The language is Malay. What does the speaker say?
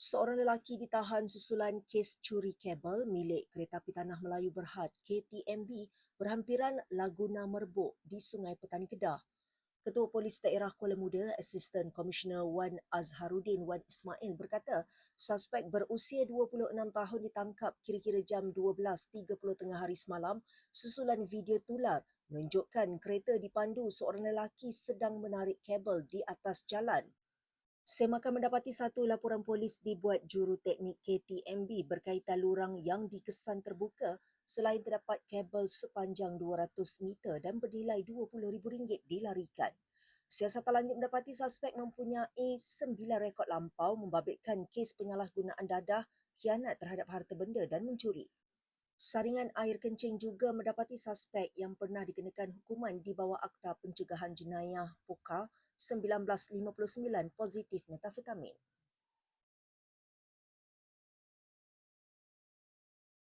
Seorang lelaki ditahan susulan kes curi kabel milik Kereta Api Tanah Melayu Berhad KTMB berhampiran Laguna Merbuk di Sungai Petani Kedah. Ketua Polis Daerah Kuala Muda, Asisten Komisioner Wan Azharuddin Wan Ismail berkata, suspek berusia 26 tahun ditangkap kira-kira jam 12.30 tengah hari semalam susulan video tular menunjukkan kereta dipandu seorang lelaki sedang menarik kabel di atas jalan. Semakan mendapati satu laporan polis dibuat juruteknik KTMB berkaitan lurang yang dikesan terbuka selain terdapat kabel sepanjang 200 meter dan bernilai RM20,000 dilarikan. Siasatan lanjut mendapati suspek mempunyai sembilan rekod lampau membabitkan kes penyalahgunaan dadah, khianat terhadap harta benda dan mencuri. Saringan air kencing juga mendapati suspek yang pernah dikenakan hukuman di bawah Akta Pencegahan Jenayah POKA 1959 positif metafetamin.